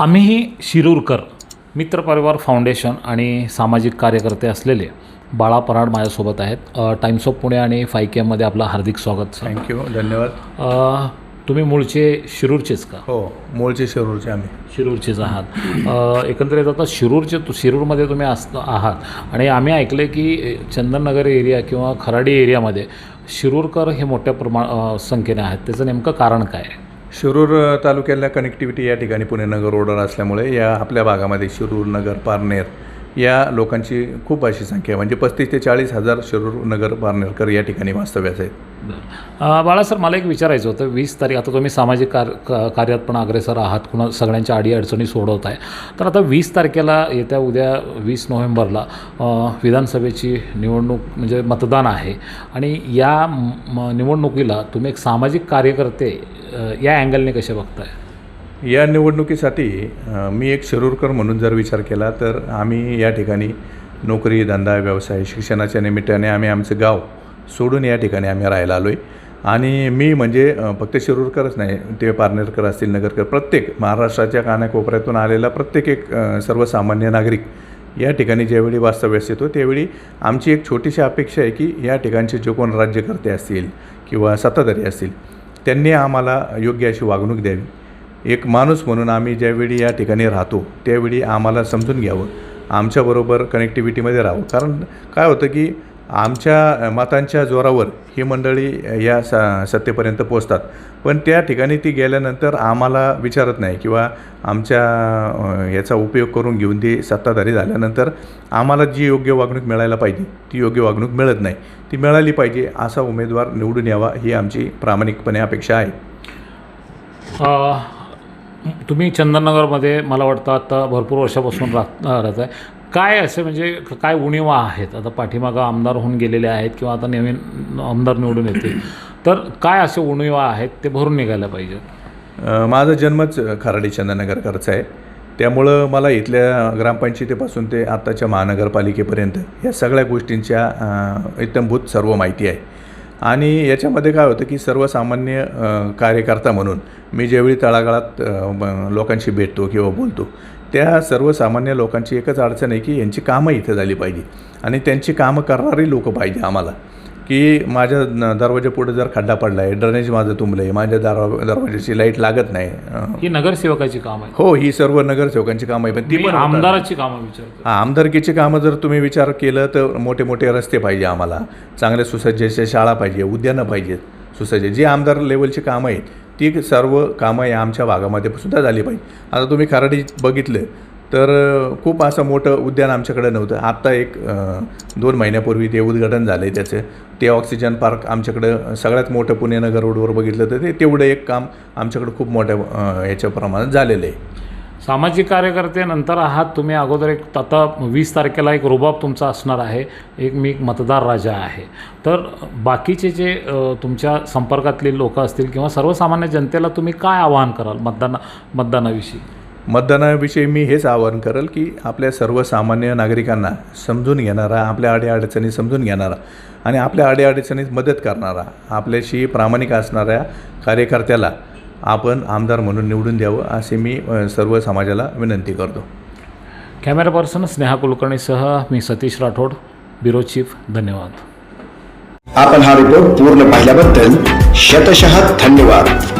आम्ही शिरूरकर मित्रपरिवार फाउंडेशन आणि सामाजिक कार्यकर्ते असलेले बाळा पराड माझ्यासोबत आहेत. टाइम्स ऑफ पुणे आणि फाय के एममध्ये आपलं हार्दिक स्वागत थँक्यू धन्यवाद. तुम्ही मूळचे शिरूरचेच का? हो मूळचे शिरूरचे आम्ही. शिरूरचेच आहात. एकंदरीत आता शिरूरचे शिरूरमध्ये तुम्ही अस आहात. आणि आम्ही ऐकलं की चंदननगर एरिया किंवा खराडी एरियामध्ये शिरूरकर हे मोठ्या प्रमा अ, संख्येने आहेत. त्याचं नेमकं कारण काय आहे? शिरूर तालुक्याला कनेक्टिव्हिटी या ठिकाणी पुणे नगर रोडवर असल्यामुळे या आपल्या भागामध्ये शिरूर नगर पारनेर या लोकांची खूप अशी संख्या आहे. म्हणजे पस्तीस ते चाळीस हजार शिरूर नगर बारनेरकर या ठिकाणी वास्तव्यास आहेत. बाळा सर मला एक विचारायचं होतं. वीस तारीख आता तुम्ही सामाजिक कार क- कार्यात पण अग्रेसर आहात. कुणा सगळ्यांच्या अडीअडचणी सोडवत आहे. तर आता वीस तारखेला येत्या उद्या वीस नोव्हेंबरला विधानसभेची निवडणूक म्हणजे मतदान आहे. आणि या म- निवडणुकीला तुम्ही एक सामाजिक कार्यकर्ते या अँगलने कसे बघताय? या निवडणुकीसाठी मी एक शिरूरकर म्हणून जर विचार केला तर आम्ही या ठिकाणी नोकरी धंदा व्यवसाय शिक्षणाच्या निमित्ताने आम्ही आमचं गाव सोडून या ठिकाणी आम्ही राहायला आलो आहे आणि मी म्हणजे फक्त शिरूरकरच नाही ते पारनेरकर असतील नगरकर प्रत्येक महाराष्ट्राच्या कानाकोपऱ्यातून आलेला प्रत्येक एक सर्वसामान्य नागरिक या ठिकाणी ज्यावेळी वास्तव्यास येतो त्यावेळी आमची एक छोटीशी अपेक्षा आहे की या ठिकाणचे जे कोण राज्यकर्ते असतील किंवा सत्ताधारी असतील त्यांनी आम्हाला योग्य अशी वागणूक द्यावी. एक माणूस म्हणून आम्ही ज्यावेळी या ठिकाणी राहतो त्यावेळी आम्हाला समजून घ्यावं. आमच्याबरोबर कनेक्टिव्हिटीमध्ये राहावं. कारण काय होतं की आमच्या मतांच्या जोरावर ही मंडळी या स सत्तेपर्यंत पोचतात पण त्या ठिकाणी ती गेल्यानंतर आम्हाला विचारत नाही किंवा आमच्या याचा उपयोग करून घेऊन ती सत्ताधारी झाल्यानंतर आम्हाला जी योग्य वागणूक मिळायला पाहिजे ती योग्य वागणूक मिळत नाही. ती मिळाली पाहिजे असा उमेदवार निवडून यावा ही आमची प्रामाणिकपणे अपेक्षा आहे. तुम्ही चंदननगरमध्ये मला वाटतं आता भरपूर वर्षापासून राहत राहत आहे काय असे म्हणजे काय उणीवा आहेत? आता पाठीमागं आमदार होऊन गेलेले आहेत किंवा आता नवीन आमदार निवडून येतील. तर काय असे उणीवा आहेत ते भरून निघायला पाहिजे माझा जन्मच खराडी चंदनगरकरचा आहे. त्यामुळं मला इथल्या ग्रामपंचायतीपासून ते आत्ताच्या महानगरपालिकेपर्यंत या सगळ्या गोष्टींच्या इत्यंभूत सर्व माहिती आहे. आणि याच्यामध्ये काय होतं की सर्वसामान्य कार्यकर्ता म्हणून मी ज्यावेळी तळागाळात लोकांशी भेटतो किंवा बोलतो त्या सर्वसामान्य लोकांची एकच अडचण आहे की यांची कामं इथं झाली पाहिजे. आणि त्यांची कामं करणारी लोकं पाहिजे आम्हाला. की माझ्या दरवाजापुढे जर खड्डा पडला आहे ड्रेनेज माझं तुंबलं आहे माझ्या दरवा दरवाजाची लाइट लागत नाही. ही नगरसेवकाची काम आहे हो ही सर्व नगरसेवकांची कामं आहे पण ती पण. आमदाराची कामं विचारतो हा, आमदारकीची कामं जर तुम्ही विचार केलं तर मोठे मोठे रस्ते पाहिजे आम्हाला. चांगल्या सुसज्ज शाळा पाहिजे उद्यानं पाहिजेत सुसज्ज. जी आमदार लेवलची कामं आहेत ती सर्व कामं या आमच्या भागामध्ये सुद्धा झाली पाहिजे. आता तुम्ही खराडी बघितलं तर खूप असं मोठं उद्यान आमच्याकडे नव्हतं. आत्ता एक दोन महिन्यापूर्वी ते उद्घाटन झालं आहे त्याचं. ते ऑक्सिजन पार्क आमच्याकडं सगळ्यात मोठं पुणे नगर रोडवर बघितलं तर ते तेवढं एक काम आमच्याकडं खूप मोठ्या याच्या प्रमाणात झालेलं आहे सामाजिक कार्यकर्त्यानंतर आहात तुम्ही. अगोदर एक आता वीस तारखेला एक रुबाब तुमचा असणार आहे. एक मी एक मतदार राजा आहे. तर बाकीचे जे तुमच्या संपर्कातले लोक असतील किंवा सर्वसामान्य जनतेला तुम्ही काय आवाहन कराल मतदान मतदानाविषयी? मतदानाविषयी मी हेच आवाहन करेल की आपल्या सर्वसामान्य नागरिकांना समजून घेणारा आपल्या अडीअडचणी समजून घेणारा आणि आपल्या अडीअडचणीत मदत करणारा आपल्याशी प्रामाणिक असणाऱ्या कार्यकर्त्याला आपण आमदार म्हणून निवडून द्यावं असे मी सर्व समाजाला विनंती करतो. कॅमेरा पर्सन स्नेहा कुलकर्णीसह मी सतीश राठोड ब्युरो चीफ धन्यवाद. आपण हा रिपोर्ट पूर्ण पाहिल्याबद्दल शतशः धन्यवाद.